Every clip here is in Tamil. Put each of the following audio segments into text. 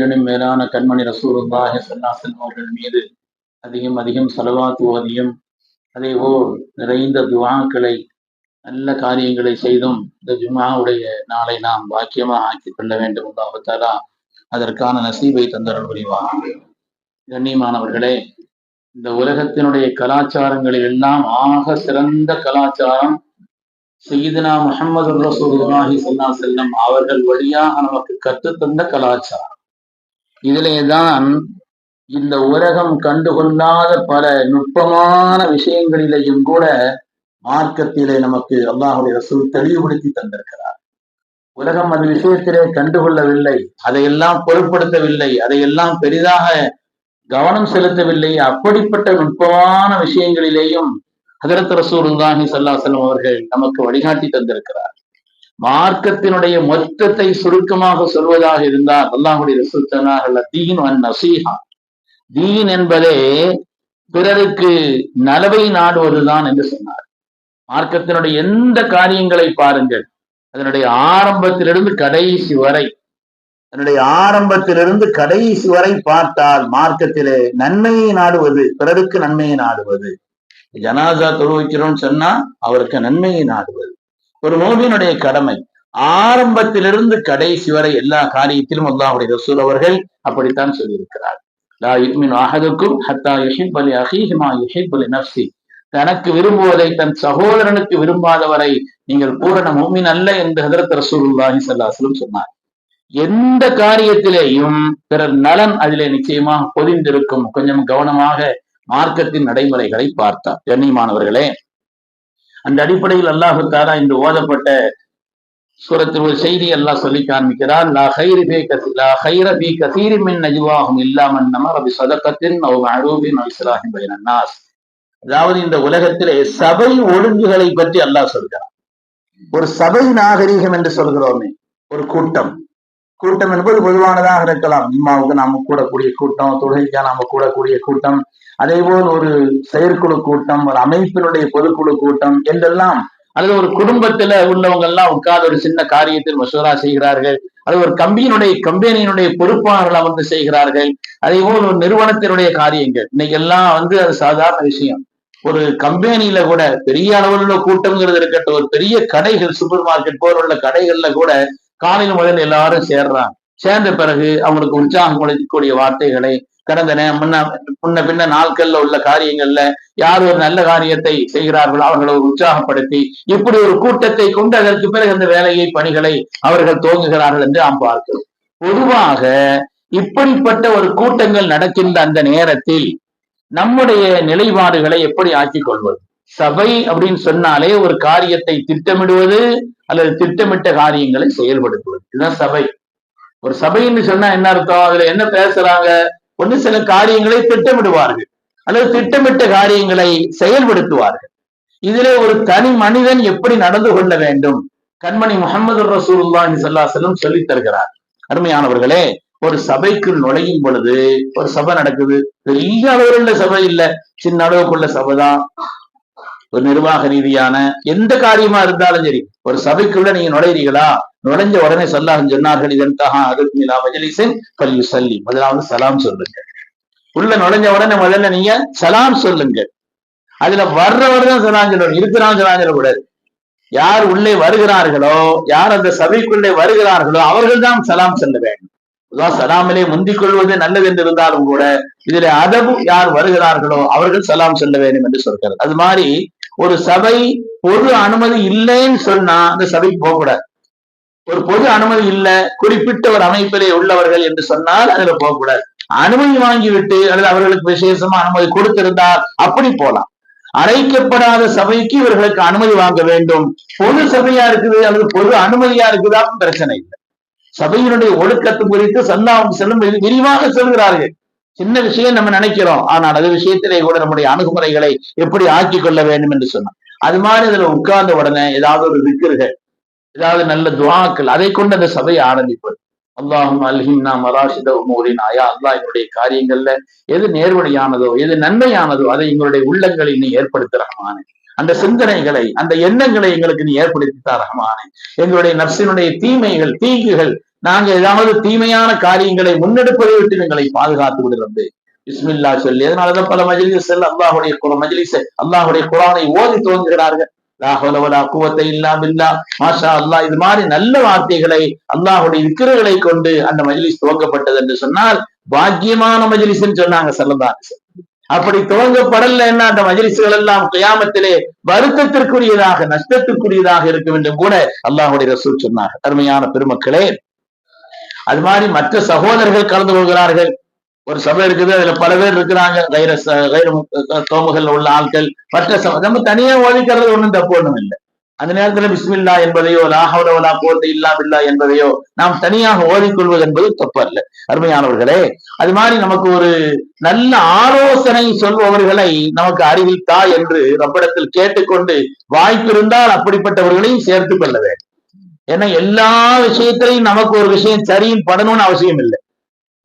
உயிரினும் மேலான கண்மணி ரசூலுல்லாஹி சல்லாசன் அவர்கள் மீது அதிகம் அதிகம் செலவாத்து ஓதியும் அதேபோல் நிறைந்த துவாக்களை நல்ல காரியங்களை செய்தும் இந்த ஜுமாவுடைய நாளை நாம் பாக்கியமாக ஆக்கிக் கொள்ள வேண்டும். அல்லாஹாலா அதற்கான நசீபை தந்தரல் புரிவார் கண்ணியமானவர்களே இந்த உலகத்தினுடைய கலாச்சாரங்களில் எல்லாம் ஆக சிறந்த கலாச்சாரம் செய்தனா முகமது ரசூலுல்லாஹி ஸல்லல்லாஹு செல்லம் அவர்கள் வழியாக நமக்கு கற்றுத்தந்த கலாச்சாரம். இதிலேதான் இந்த உலகம் கண்டுகொள்ளாத பல நுட்பமான விஷயங்களிலேயும் கூட மார்க்கத்திலே நமக்கு அல்லாஹுடைய ரசூல் தெளிவுபடுத்தி தந்திருக்கிறார். உலகம் அந்த விஷயத்திலே கண்டுகொள்ளவில்லை அதையெல்லாம் பொருட்படுத்தவில்லை அதையெல்லாம் பெரிதாக கவனம் செலுத்தவில்லை. அப்படிப்பட்ட நுட்பமான விஷயங்களிலேயும் ஹதரத் ரசூலுல்லாஹி செல்லம் அவர்கள் நமக்கு வழிகாட்டி தந்திருக்கிறார். மார்க்கத்தினுடைய மொத்தத்தை சுருக்கமாக சொல்வதாக இருந்தால் அல்லாஹுடைய ரசூல் சொன்னார்கள் தீன் அன் நசீஹா. தீன் என்பதே பிறருக்கு நலவை நாடுவதுதான் என்று சொன்னார். மார்க்கத்தினுடைய எந்த காரியங்களை பாருங்கள் அதனுடைய ஆரம்பத்திலிருந்து கடைசி வரை அதனுடைய ஆரம்பத்திலிருந்து கடைசி வரை பார்த்தால் மார்க்கத்திலே நன்மையை நாடுவது பிறருக்கு நன்மையை நாடுவது. ஜனாதா தொழுவிக்கிறோம்னு சொன்னா அவருக்கு நன்மையை நாடுவது. ஒரு மோமினுடைய கடமை. ஆரம்பத்திலிருந்து கடைசி வரை எல்லா காரியத்திலும் அல்லாஹுடைய ரசூல் அவர்கள் அப்படித்தான் சொல்லியிருக்கிறார். லா யுக்மின் ஆகதுக்கும் ஹத்தா யுஹிப் அலி அஹீஹிமா யுஹிப் அலி நப்சி தனக்கு விரும்புவதை தன் சகோதரனுக்கு விரும்பாதவரை நீங்கள் பூரண மூமின் அல்ல என்று ஹதரத் ரசூலுல்லாஹி சல்லாஹலும் சொன்னார். எந்த காரியத்திலேயும் பிறர் நலன் அதிலே நிச்சயமாக பொதிந்திருக்கும். கொஞ்சம் கவனமாக மார்க்கத்தின் நடைமுறைகளை பார்த்தார். கண்ணியமானவர்களே அந்த அடிப்படையில் அல்லாஹு தாரா இன்று ஓதப்பட்ட சூரத்தில் ஒரு செய்தி அல்லாஹ் சொல்லி காண்பிக்கிறார் லா ஹைரி பே கசி லா ஹைர பி கசீரி மின் நஜுவாகும் இல்லாமல் நம்ம ரபி சதக்கத்தின் அவ் அரூபின் இஸ்லாஹிம் பைனன்னாஸ் அதாவது இந்த உலகத்திலே சபை ஒழுங்குகளை பற்றி அல்லாஹ் சொல்கிறார் ஒரு சபை நாகரீகம் என்று சொல்கிறோமே ஒரு கூட்டம். கூட்டம் என்பது பொதுவானதாக இருக்கலாம். இம்மாவுக்கு நாம கூடக்கூடிய கூட்டம் தொழுகைக்கா நாம கூடக்கூடிய கூட்டம் அதே போல் ஒரு செயற்குழு கூட்டம் ஒரு அமைப்பினுடைய பொதுக்குழு கூட்டம் என்றெல்லாம் அல்லது ஒரு குடும்பத்துல உள்ளவங்க எல்லாம் உட்கார்ந்து ஒரு சின்ன காரியத்தில் மசோரா செய்கிறார்கள் அது ஒரு கம்பியினுடைய கம்பெனியினுடைய பொறுப்பாளர்கள் அமர்ந்து செய்கிறார்கள் அதே போல் ஒரு நிறுவனத்தினுடைய காரியங்கள். இன்னைக்கு எல்லாம் வந்து அது சாதாரண விஷயம். ஒரு கம்பெனியில கூட பெரிய அளவில் உள்ள கூட்டம்ங்கிறது இருக்கட்டும் ஒரு பெரிய கடைகள் சூப்பர் மார்க்கெட் போல உள்ள கடைகள்ல கூட காலையில் முதல் எல்லாரும் சேர்றாங்க சேர்ந்த பிறகு அவங்களுக்கு உற்சாகம் கொடுக்கக்கூடிய வார்த்தைகளை கடந்த முன்ன முன்ன பின்ன நாட்கள்ல உள்ள காரியங்கள்ல யார் ஒரு நல்ல காரியத்தை செய்கிறார்களோ அவர்களை உற்சாகப்படுத்தி இப்படி ஒரு கூட்டத்தை கொண்டு அதற்கு பிறகு அந்த வேலையை பணிகளை அவர்கள் துவங்குகிறார்கள் என்று நாம் பார்க்கிறோம். பொதுவாக இப்படிப்பட்ட ஒரு கூட்டங்கள் நடக்கின்ற அந்த நேரத்தில் நம்முடைய நிலைப்பாடுகளை எப்படி ஆக்கிக் கொள்வது? சபை அப்படின்னு சொன்னாலே ஒரு காரியத்தை திட்டமிடுவது அல்லது திட்டமிட்ட காரியங்களை செயல்படுத்துவது. இதுதான் சபை. ஒரு சபைன்னு சொன்னா என்ன அர்த்தம்? அதுல என்ன பேசுறாங்க? ஒண்ணு சில காரியங்களை திட்டமிடுவார்கள். அல்லது திட்டமிட்ட காரியங்களை செயல்படுத்துவார்கள். இதிலே ஒரு தனி மனிதன் எப்படி நடந்து கொள்ள வேண்டும்? கண்மணி முகமது ரசூல்லாஹி சல்லாசலம் சொல்லித் தருகிறார். அருமையானவர்களே ஒரு சபைக்குள் நுழையும் பொழுது ஒரு சபை நடக்குது. பெரிய அளவுள்ள சபை இல்ல. சின்ன அளவுக்குள்ள சபை தான். ஒரு நிர்வாக ரீதியான எந்த காரியமா இருந்தாலும் சரி ஒரு சபைக்குள்ள நீங்க நுழைறீங்களா நுழைஞ்ச உடனே சொல்லாக சொன்னார்கள் இதற்காக அதற்கு மீதா மஜலிசன் பல்லு சல்லி முதலாவது சலாம் சொல்லுங்க உள்ள நுழைஞ்ச உடனே முதல்ல நீங்க சலாம் சொல்லுங்க அதுல வர்றவர் தான் சலாம் சொல்லணும் இருக்கிறான் சலாம் சொல்லக்கூடாது. யார் உள்ளே வருகிறார்களோ யார் அந்த சபைக்குள்ளே வருகிறார்களோ அவர்கள் தான் சலாம் சொல்ல வேண்டும். சலாமிலே முந்திக் கொள்வது நல்லது என்று இருந்தாலும் கூட இதுல அதபு யார் வருகிறார்களோ அவர்கள் சலாம் சொல்ல வேண்டும் என்று சொல்கிறது அது மாதிரி ஒரு சபை பொது அனுமதி இல்லைன்னு சொன்னா அந்த சபைக்கு போகக்கூடாது ஒரு பொது அனுமதி இல்ல குறிப்பிட்ட ஒரு அமைப்பிலே உள்ளவர்கள் என்று சொன்னால் அதுல போகக்கூடாது அனுமதி வாங்கிவிட்டு அல்லது அவர்களுக்கு விசேஷமா அனுமதி கொடுத்திருந்தால் அப்படி போலாம். அழைக்கப்படாத சபைக்கு இவர்களுக்கு அனுமதி வாங்க வேண்டும். பொது சபையா இருக்குது அல்லது பொது அனுமதியா இருக்குதா? பிரச்சனை இல்லை. சபையினுடைய ஒழுக்கத்து குறித்து சந்தாவும் செல்லும் விரிவாக சொல்கிறார்கள். சின்ன விஷயம் நம்ம நினைக்கிறோம். ஆனால் அது விஷயத்திலே கூட நம்முடைய அணுகுமுறைகளை எப்படி ஆக்கி கொள்ள வேண்டும் என்று சொன்னோம் அது மாதிரி இதுல உட்கார்ந்த உடனே ஏதாவது ஒரு விக்கிர்கள் ஏதாவது நல்ல துவாக்கள் அதை கொண்டு அந்த சபையை ஆரம்பிப்பது. அல்லாஹும் அல்ஹிம்னா மராஷித உமூரின் ஆயா. அல்லாஹ் எங்களுடைய காரியங்கள்ல எது நேர்வழியானதோ எது நன்மையானதோ அதை எங்களுடைய உள்ளங்களில் நீ ஏற்படுத்த ரஹமானே. அந்த சிந்தனைகளை அந்த எண்ணங்களை எங்களுக்கு நீ ஏற்படுத்தி ரஹமானே. எங்களுடைய நர்சினுடைய தீமைகள் தீங்குகள் நாங்க ஏதாவது தீமையான காரியங்களை முன்னெடுப்பதை விட்டு எங்களை பாதுகாத்து விடுறது இஸ்மில்லா சொல்லி அதனாலதான் பல மஜ்லிஸ் அல்லாஹுடைய மஜ்லிஸ் அல்லாஹுடைய குரானை ஓதி துவங்குகிறார்கள். குவத்தை இல்லா மாஷா அல்லாஹ் இது மாதிரி நல்ல வார்த்தைகளை அல்லாஹுடைய விக்கிரகளை கொண்டு அந்த மஜிலிஸ் துவங்கப்பட்டது என்று சொன்னால் பாக்கியமான மஜ்லிஸ் சொன்னாங்க செல்லதான் அப்படி துவங்கப்படல என்ன அந்த மஜிலிசுகள் எல்லாம் கியாமத்திலே வருத்தத்திற்குரியதாக நஷ்டத்திற்குரியதாக இருக்கும் என்று கூட அல்லாஹுடைய ரசூல் சொன்னார் அருமையான பெருமக்களே அது மாதிரி மற்ற சகோதரர்கள் கலந்து கொள்கிறார்கள். ஒரு சபை இருக்குது அதுல பல பேர் இருக்கிறாங்க. கைர கைர தோமுகள் உள்ள ஆட்கள் மற்ற நம்ம தனியா ஒழிக்கிறது ஒண்ணும் தப்பு ஒண்ணும் இல்லை. அந்த நேரத்துல பிஸ்மில்லா என்பதையோ லாஹவுலா போட்டு இல்லாமில்லா என்பதையோ நாம் தனியாக ஓதிக்கொள்வது என்பது தப்பல்ல. அருமையானவர்களே அது மாதிரி நமக்கு ஒரு நல்ல ஆலோசனை சொல்பவர்களை நமக்கு அறிவித்தா என்று ரப்பிடத்தில் கேட்டுக்கொண்டு வாய்ப்பு இருந்தால் அப்படிப்பட்டவர்களையும் சேர்த்து கொள்ள வேண்டும். ஏன்னா எல்லா விஷயத்திலையும் நமக்கு ஒரு விஷயம் சரியும் படணும்னு அவசியம் இல்லை.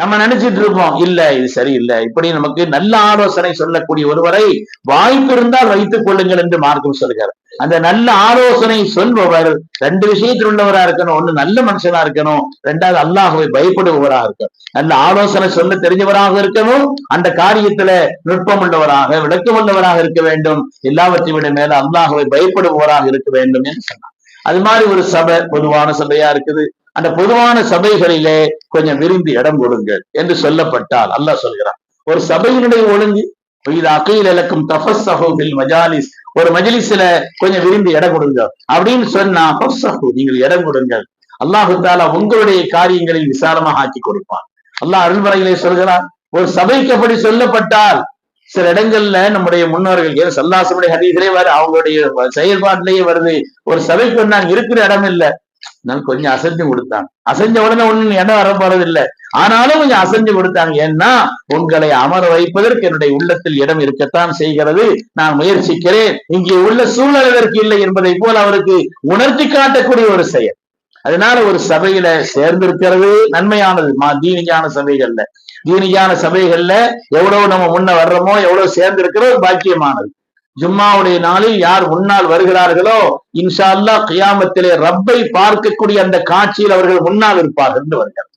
நம்ம நினைச்சிட்டு இருப்போம் இல்ல இது சரியில்லை. இப்படி நமக்கு நல்ல ஆலோசனை சொல்லக்கூடிய ஒருவரை வாய்ப்பு இருந்தால் வைத்துக் கொள்ளுங்கள் என்று மார்க்கம் சொல்கிறார். அந்த நல்ல ஆலோசனை சொல்பவர் ரெண்டு விஷயத்தில் உள்ளவரா இருக்கணும் ஒண்ணு நல்ல மனுஷனா இருக்கணும் ரெண்டாவது அல்லாஹுவை பயப்படுபவராக இருக்கணும். நல்ல ஆலோசனை சொல்ல தெரிஞ்சவராக இருக்கணும் அந்த காரியத்துல நுட்பம் உள்ளவராக விளக்கம் உள்ளவராக இருக்க வேண்டும். எல்லாவற்றை விட மேல அல்லாஹுவை பயப்படுபவராக இருக்க வேண்டும் என்று சொன்னார். அது மாதிரி ஒரு சபை பொதுவான சபையா இருக்குது. அந்த பொதுவான சபைகளிலே கொஞ்சம் விரும்பி இடம் கொடுங்கள் என்று சொல்லப்பட்டால் அல்லாஹ் சொல்கிறான். ஒரு சபையினுடைய ஒழுங்கு இது அகையில் இழக்கும் தபஸ் சஹோபில் மஜாலிஸ். ஒரு மஜிலிஸ்ல கொஞ்சம் விரும்பி இடம் கொடுங்க அப்படின்னு சொன்னா நீங்கள் இடம் கொடுங்கள். அல்லாஹு தாலா உங்களுடைய காரியங்களை விசாலமாக ஆக்கி கொடுப்பான். அல்லாஹ் அருள்வரையிலே சொல்கிறான் ஒரு சபைக்கு அப்படி சொல்லப்பட்டால் சில இடங்கள்ல நம்முடைய முன்னோர்கள் ஏன் சல்லாசமுடைய ஹதீஸிலே வர அவங்களுடைய செயல்பாட்டிலேயே வருது. ஒரு சபைக்கு நாங்க இருக்கிற இடம் இல்லை. நான் கொஞ்சம் அசைஞ்சு கொடுத்தாங்க அசைஞ்ச உடனே ஒண்ணு இடம் வர போறது இல்லை. ஆனாலும் கொஞ்சம் அசைஞ்சு கொடுத்தாங்க. ஏன்னா உங்களை அமர வைப்பதற்கு என்னுடைய உள்ளத்தில் இடம் இருக்கத்தான் செய்கிறது. நான் முயற்சிக்கிறேன். இங்கே உள்ள சூழல் இதற்கு இல்லை என்பதை போல் அவருக்கு உணர்த்தி காட்டக்கூடிய ஒரு செயல். அதனால ஒரு சபையில சேர்ந்திருக்கிறது நன்மையானது. மா தீனியான சபைகள்ல. தீனியான சபைகள்ல எவ்வளவு நம்ம முன்ன வர்றோமோ எவ்வளவு சேர்ந்திருக்கிறோம் பாக்கியமானது. ஜும்மாவுடைய நாளில் யார் முன்னால் வருகிறார்களோ இன்ஷா அல்லா கியாமத்திலே ரப்பை பார்க்கக்கூடிய அந்த காட்சியில் அவர்கள் முன்னால் இருப்பார்கள் என்று வருகிறார்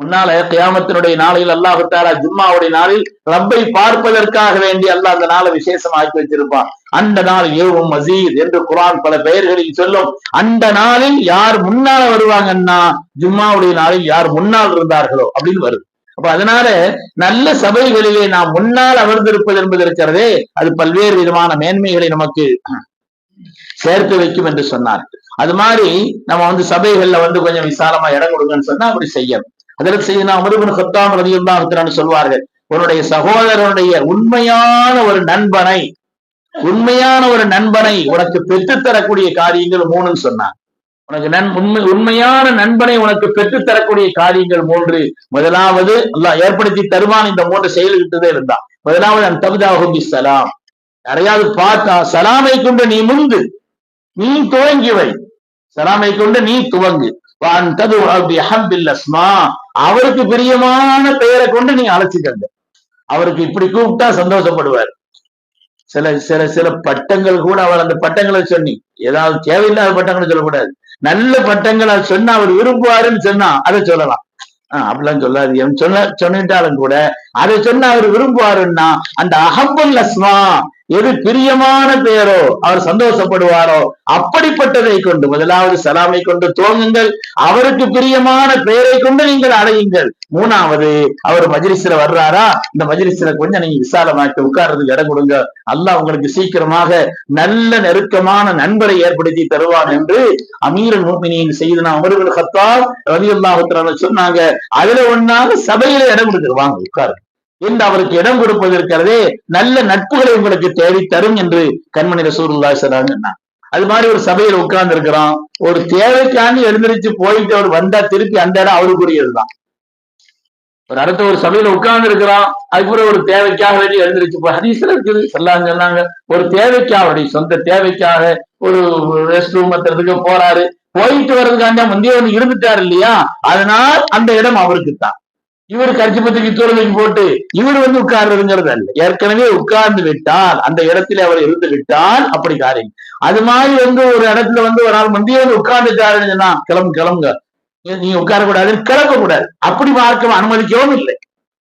முன்னால கியாமத்தினுடைய நாளில் அல்லாஹு தாரா ஜும்மாவுடைய நாளில் ரப்பை பார்ப்பதற்காக வேண்டி அல்லாஹ் அந்த நாளை விசேஷமாக்கி வச்சிருப்பான் அந்த நாள் ஏவும் மசீத் என்று குரான் பல பெயர்களில் சொல்லும். அந்த நாளில் யார் முன்னால வருவாங்கன்னா ஜும்மாவுடைய நாளில் யார் முன்னால் இருந்தார்களோ அப்படின்னு வருது. அப்ப அதனால நல்ல சபைகளிலே நாம் முன்னால் அமர்ந்திருப்பது என்பது இருக்கிறதே அது பல்வேறு விதமான மேன்மைகளை நமக்கு சேர்த்து வைக்கும் என்று சொன்னார். அது மாதிரி நம்ம வந்து சபைகள்ல வந்து கொஞ்சம் விசாலமா இடம் கொடுங்கன்னு சொன்னா அப்படி செய்யணும். அதற்கு நான் முருகன் சத்தாம் ரதியுல்லாஹுத்தரான்னு சொல்வார்கள் உன்னுடைய சகோதரனுடைய உண்மையான ஒரு நண்பனை உண்மையான ஒரு நண்பனை உனக்கு பெற்றுத்தரக்கூடிய காரியங்கள் மூணுன்னு சொன்னார். உனக்கு நன் உண்மை உண்மையான நண்பனை உனக்கு பெற்றுத்தரக்கூடிய காரியங்கள் மூன்று. முதலாவது அல்லாஹ் ஏற்படுத்தி தருவான் இந்த மூன்று செயல்கிட்டதே இருந்தான். முதலாவது அந்த தகுதாகும் சலாம். யாரையாவது பார்த்தா சலாமை கொண்டு நீ முந்து நீ துவங்கி வை. சலாமை கொண்டு நீ துவங்கு. அவருக்கு பிரியமான பெயரை கொண்டு நீ அழைச்சிக்கங்க. அவருக்கு இப்படி கூப்பிட்டா சந்தோஷப்படுவார். சில சில சில பட்டங்கள் கூட அவர் அந்த பட்டங்களை சொன்னி. ஏதாவது தேவையில்லாத பட்டங்களை சொல்லக்கூடாது. நல்ல பட்டங்களை சொன்னா அவர் விரும்புவாருன்னு சொன்னா அதை சொல்லலாம். ஆஹ் அப்படிலாம் சொல்லாது சொன்ன சொன்னிட்டாலும் கூட அதை சொன்னா அவர் விரும்புவாருன்னா அந்த அகம்புல் அஸ்மா எது பிரியமான பெயரோ அவர் சந்தோஷப்படுவாரோ அப்படிப்பட்டதை கொண்டு முதலாவது சலாமை கொண்டு துவங்குங்கள். அவருக்கு பிரியமான பெயரை கொண்டு நீங்கள் அடையுங்கள். மூணாவது அவர் மஜிலிஸ்ல வர்றாரா? இந்த மஜிலிஸ்ல கொஞ்சம் நீங்க விசாலமாக்கி உட்கார்றதுக்கு இடம் கொடுங்க. அல்லாஹ் உங்களுக்கு சீக்கிரமாக நல்ல நெருக்கமான நண்பரை ஏற்படுத்தி தருவான் என்று அமீரன் மூமினியின் செய்து நான் அவர்கள் ஹத்தால் ரவி அல்லாஹுத்திரான சொன்னாங்க. அதுல ஒன்னாக சபையில இடம் கொடுத்துருவாங்க உட்காருங்க. என்று அவருக்கு இடம் கொடுப்பதற்கிறதே நல்ல நட்புகளை உங்களுக்கு தேடி தரும் என்று கண்மணி ரசூருல்லா சொன்னாங்க அது மாதிரி ஒரு சபையில் உட்கார்ந்து இருக்கிறோம் ஒரு தேவைக்காண்டி எழுந்திரிச்சு போயிட்டு அவர் வந்தா திருப்பி அந்த இடம் அவருக்குரியதுதான் ஒரு அடுத்த ஒரு சபையில உட்கார்ந்து இருக்கிறோம் அதுக்கப்புறம் ஒரு தேவைக்காக வேண்டி எழுந்திரிச்சு போய் ஹதீஸ்ல இருக்குது. சொல்லாங்க சொன்னாங்க ஒரு தேவைக்காக வேண்டி சொந்த தேவைக்காக ஒரு ரெஸ்ட் ரூம் போறாரு. போயிட்டு வர்றதுக்காண்ட முந்தைய ஒன்று இருந்துட்டாரு இல்லையா? அதனால் அந்த இடம் அவருக்கு தான் இவர் கட்சி தூரமைக்கு போட்டு இவர் வந்து உட்கார்றதுங்கிறது அல்ல. ஏற்கனவே உட்கார்ந்து விட்டால் அந்த இடத்துல அவர் இருந்து விட்டால் அப்படி காரியம். அது மாதிரி வந்து ஒரு இடத்துல வந்து ஒரு நாள் முந்தைய வந்து உட்கார்ந்துட்டாருன்னு சொன்னா கிளம்பு கிளம்புங்க. நீங்க உட்காரக்கூடாதுன்னு கிளம்பக்கூடாது. அப்படி பார்க்க அனுமதிக்கவும் இல்லை.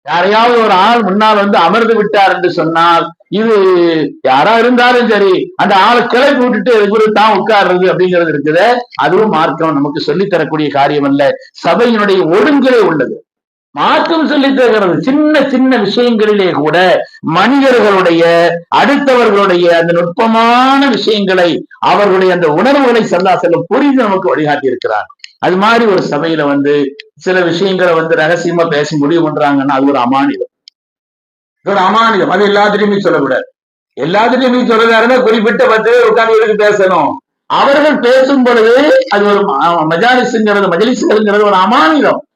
யாரையாவது ஒரு ஆள் முன்னால் வந்து அமர்ந்து விட்டார் என்று சொன்னால் இது யாரா இருந்தாலும் சரி அந்த ஆளை கிளப்பி விட்டுட்டு இவரு தான் உட்கார்றது அப்படிங்கிறது இருக்குது. அதுவும் மார்க்கம் நமக்கு சொல்லித் தரக்கூடிய காரியம் அல்ல. சபையினுடைய ஒழுங்கிலே உள்ளது. மார்க்கம் சொல்லித் தருகிறது. சின்ன சின்ன விஷயங்களிலே கூட மனிதர்களுடைய அடுத்தவர்களுடைய அந்த நுட்பமான விஷயங்களை அவர்களுடைய அந்த உணர்வுகளை சல்லா செல்லும் புரிந்து நமக்கு வழிகாட்டி இருக்கிறார் அது மாதிரி ஒரு சபையில வந்து சில விஷயங்களை வந்து ரகசியமா பேசி முடிவு பண்றாங்கன்னா அது ஒரு அமானிதம். இது ஒரு அமானிதம். அது எல்லாத்திலையுமே சொல்லக்கூடாது. எல்லாத்திலையுமே சொல்றதா குறிப்பிட்ட பத்து பேர் உட்கார்ந்து பேசணும்? அவர்கள் பேசும் பொழுது அது ஒரு மஜாலிசுங்கிறது மஜலிசுங்கிறது ஒரு அமானிதம்.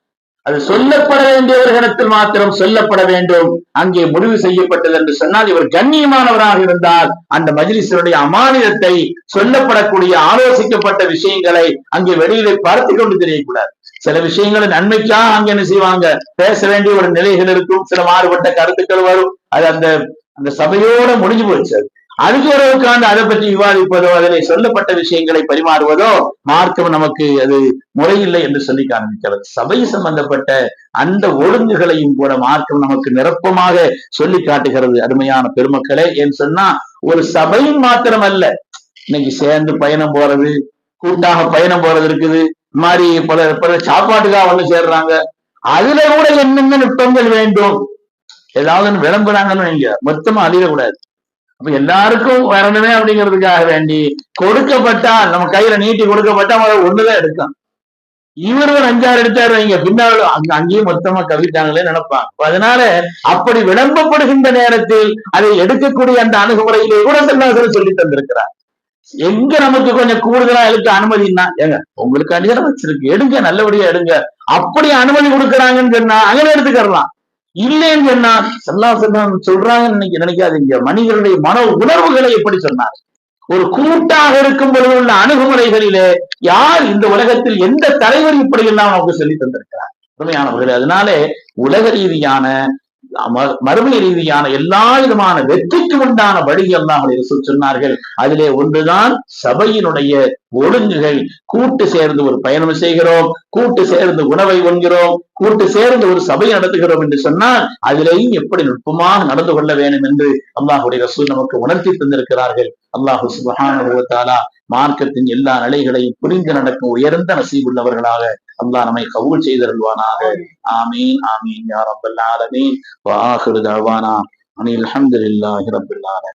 அது சொல்லப்பட வேண்டிய ஒரு இடத்தில் மாத்திரம் சொல்லப்பட வேண்டும். அங்கே முடிவு செய்யப்பட்டது என்று சொன்னால் இவர் கண்ணியமானவராக இருந்தால் அந்த மஜ்லிஸினுடைய அமானியத்தை சொல்லப்படக்கூடிய ஆலோசிக்கப்பட்ட விஷயங்களை அங்கே வெளியிலே பார்த்து கொண்டு தெரியக்கூடாது. சில விஷயங்களை நன்மைக்காக அங்க என்ன செய்வாங்க? பேச வேண்டிய ஒரு நிலைகள் இருக்கும். சில மாறுபட்ட கருத்துக்கள் வரும். அது அந்த அந்த சபையோட முடிஞ்சு போச்சு அது. அதுக்கு ஒரு உட்கார்ந்து அதை பற்றி விவாதிப்பதோ அதில் சொல்லப்பட்ட விஷயங்களை பரிமாறுவதோ மார்க்கம் நமக்கு அது முறையில்லை என்று சொல்லி காண்பிக்கிறது. சபை சம்பந்தப்பட்ட அந்த ஒழுங்குகளையும் கூட மார்க்கம் நமக்கு நிரப்பமாக சொல்லி காட்டுகிறது அருமையான பெருமக்களே. என்று சொன்னா ஒரு சபையும் மாத்திரம் அல்ல இன்னைக்கு சேர்ந்து பயணம் போறது கூட்டாக பயணம் போறது இருக்குது. மாதிரி பல பல சாப்பாட்டுக்காக வந்து சேர்றாங்க. அதுல கூட என்னென்ன நுட்பங்கள் வேண்டும்? ஏதாவது விளம்புறாங்கன்னு வைங்க. மொத்தமா அழியக்கூடாது. அப்ப எல்லாருக்கும் வரணுமே அப்படிங்கிறதுக்காக வேண்டி கொடுக்கப்பட்டால் நம்ம கையில நீட்டி கொடுக்கப்பட்டா முதல்ல ஒண்ணுதான் எடுக்கும் இவர் ஒரு அஞ்சாறு எடுத்தாரு வைங்க பின்னாலும் அங்க அங்கேயும் மொத்தமா கவிட்டாங்களே நினைப்பாங்க. அப்ப அதனால அப்படி விளம்பப்படுகின்ற நேரத்தில் அதை எடுக்கக்கூடிய அந்த அணுகுமுறையிலே கூட செல்லாசல் சொல்லி தந்திருக்கிறார். எங்க நமக்கு கொஞ்சம் கூடுதலா எடுக்க அனுமதினா ஏங்க உங்களுக்கு அதிகாரம் வச்சிருக்கு. எடுங்க நல்லபடியா எடுங்க. அப்படி அனுமதி கொடுக்கறாங்கன்னு சொன்னா அங்கே எடுத்துக்கலாம் இல்லைன்னு சொன்னா செல்லம் சொல்றாங்கன்னு நினைக்க நினைக்காதீங்க. மனிதனுடைய மன உணர்வுகளை எப்படி சொன்னார்? ஒரு கூட்டாக இருக்கும் பொழுது உள்ள அணுகுமுறைகளிலே யார் இந்த உலகத்தில் எந்த தலைவர் இப்படி எல்லாம் நமக்கு சொல்லி தந்திருக்கிறார்? உண்மையானவர்களே அதனாலே உலக ரீதியான மறுமை ரீதியான எல்லா விதமான வெற்றிக்கு உண்டான வழி தான் ரசூல் சொன்னார்கள். அதிலே ஒன்றுதான் சபையினுடைய ஒழுங்குகள். கூட்டு சேர்ந்து ஒரு பயணம் செய்கிறோம். கூட்டு சேர்ந்து உணவை உண்கிறோம். கூட்டு சேர்ந்து ஒரு சபை நடத்துகிறோம் என்று சொன்னால் அதிலேயும் எப்படி நுட்பமாக நடந்து கொள்ள வேண்டும் என்று அல்லாஹுடைய ரசூல் நமக்கு உணர்த்தி தந்திருக்கிறார்கள். அல்லாஹு சுபஹானஹு மார்க்கத்தின் எல்லா நிலைகளையும் புரிந்து நடக்கும் உயர்ந்த நசீபுள்ளவர்களாக அல்லாஹ் நம்மை கவுல் செய்தருள்வானாக. ஆமீன் ஆமீன் யா ரப்பல் ஆலமீன். வ ஆகிரு அனில் அல்ஹம்துலில்லாஹி ரப்பில் ஆலமீன்.